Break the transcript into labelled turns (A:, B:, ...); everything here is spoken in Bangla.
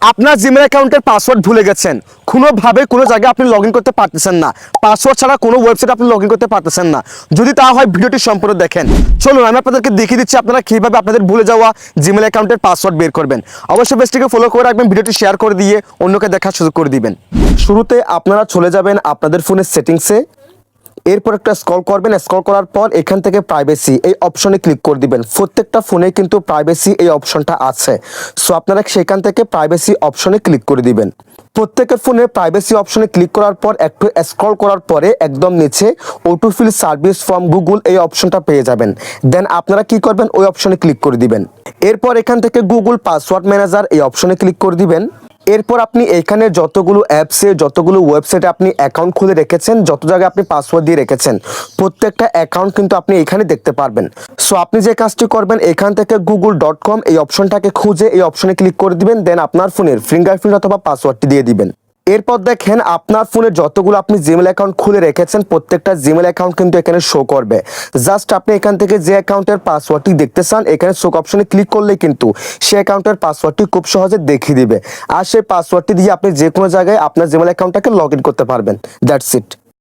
A: আপনার জিমেল অ্যাকাউন্টের পাসওয়ার্ড ভুলে গেছেন। কোনোভাবে কোনো জায়গায় আপনি লগ করতে পারতেছেন না। পাসওয়ার্ড ছাড়া কোনো ওয়েবসাইট আপনি লগ করতে পারতেছেন না। যদি তা হয় ভিডিওটি সম্পূর্ণ দেখেন। চলুন, আমি আপনাদেরকে দেখিয়ে দিচ্ছি আপনারা কীভাবে আপনাদের ভুলে যাওয়া জিমেল অ্যাকাউন্টের পাসওয়ার্ড বের করবেন। অবশ্যই বেস্টিকে ফলো করে রাখবেন, ভিডিওটি শেয়ার করে দিয়ে অন্যকে দেখার সুযোগ করে দিবেন। শুরুতে আপনারা চলে যাবেন আপনাদের ফোনের সেটিংসে এরপর একটা স্ক্রল করবেন স্ক্রল করার পর এখান থেকে প্রাইভেসি এই অপশনে ক্লিক করে দিবেন। প্রত্যেকটা ফোনে কিন্তু প্রাইভেসি এই অপশনটা আছে। সো আপনারা সেখান থেকে প্রাইভেসি অপশনে ক্লিক করে দিবেন। প্রত্যেকের ফোনে প্রাইভেসি অপশনে ক্লিক করার পর, একটু স্ক্রল করার পরে একদম নিচে অটোফিল সার্ভিস ফ্রম গুগল এই অপশনটা পেয়ে যাবেন। দেন আপনারা কি করবেন? ওই অপশনে ক্লিক করে দিবেন। এরপর এখান থেকে গুগল পাসওয়ার্ড ম্যানেজার এই অপশনে ক্লিক করে দিবেন। এরপর আপনি এখানে যতগুলো অ্যাপসে যতগুলো ওয়েবসাইটে আপনি অ্যাকাউন্ট খুলে রেখেছেন, যত জায়গায় আপনি পাসওয়ার্ড দিয়ে রেখেছেন, প্রত্যেকটা অ্যাকাউন্ট কিন্তু আপনি এখানে দেখতে পারবেন। সো আপনি যে কাজটি করবেন, এখান থেকে গুগল ডট কম এই অপশনটাকে খুঁজে এই অপশনে ক্লিক করে দিবেন দেন আপনার ফোনের ফিঙ্গারপ্রিন্ট অথবা পাসওয়ার্ডটি দিয়ে দিবেন। এরপর দেখেন আপনার ফোনে যতগুলো আপনি জিমেল অ্যাকাউন্ট খুলে রেখেছেন, প্রত্যেকটা জিমেল অ্যাকাউন্ট কিন্তু এখানে শো করবে। জাস্ট আপনি এখান থেকে যে অ্যাকাউন্টের পাসওয়ার্ডটি দেখতে চান, এখানে শোক অপশনে ক্লিক করলে কিন্তু সে অ্যাকাউন্টের পাসওয়ার্ডটি খুব সহজে দেখিয়ে দিবে। আর সেই পাসওয়ার্ডটি দিয়ে আপনি যে কোনো জায়গায় আপনার জিমেল অ্যাকাউন্টটাকে লগ ইন করতে পারবেন। That's it